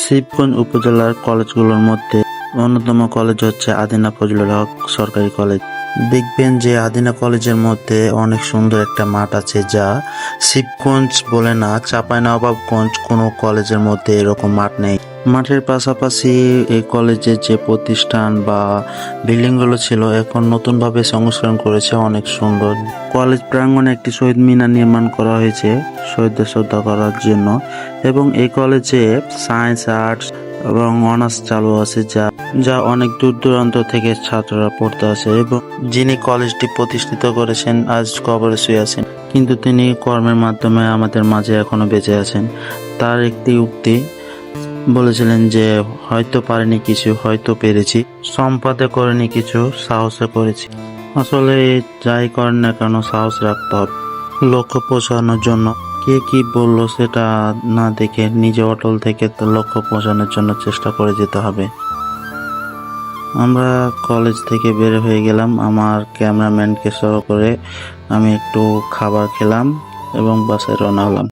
শিবগঞ্জ উপজেলার কলেজগুলোর মধ্যে অন্যতম কলেজ হচ্ছে আদিনা ফজলুল হক সরকারি কলেজ। দেখবেন যে আদিনা কলেজের মধ্যে অনেক সুন্দর একটা মাঠ আছে যা শিবগঞ্জ বলে না, চাঁপাইনবাবগঞ্জ কোনো কলেজের মধ্যে এরকম মাঠ নেই। মাঠের পাশাপাশি এই কলেজের যে প্রতিষ্ঠান বা বিল্ডিংগুলো ছিল এখন নতুনভাবে সংস্করণ করেছে অনেক সুন্দর। কলেজ প্রাঙ্গণে একটি শহীদ মিনার নির্মাণ করা হয়েছে। শহীদদের শ্রদ্ধা করার জন্য এবং এই কলেজে সায়েন্স, আর্টস এবং অনার্স চালু আছে যা যা অনেক দূর দূরান্ত থেকে ছাত্ররা পড়তে আসে এবং যিনি কলেজটি প্রতিষ্ঠিত করেছেন আজ কবরে শুয়ে আছেন। কিন্তু তিনি কর্মের মাধ্যমে আমাদের মাঝে এখনও বেঁচে আছেন। তার একটি উক্তি বলেছিলেন যে, হয়তো পারিনি কিছু, হয়তো পেরেছি। সম্পাদে করিনি কিছু, সাহসে করেছি। আসলে যাই করেন না কেন, সাহস রাখতে হবে। লক্ষ্য পৌঁছানোর জন্য কে কি বলল সেটা না দেখে নিজে অটল থেকে লক্ষ্য পৌঁছানোর জন্য চেষ্টা করে যেতে হবে। আমরা কলেজ থেকে বের হয়ে গেলাম। আমার ক্যামেরাম্যানকে সহ করে আমি একটু খাবার খেলাম এবং বাসায় রওনা হলাম।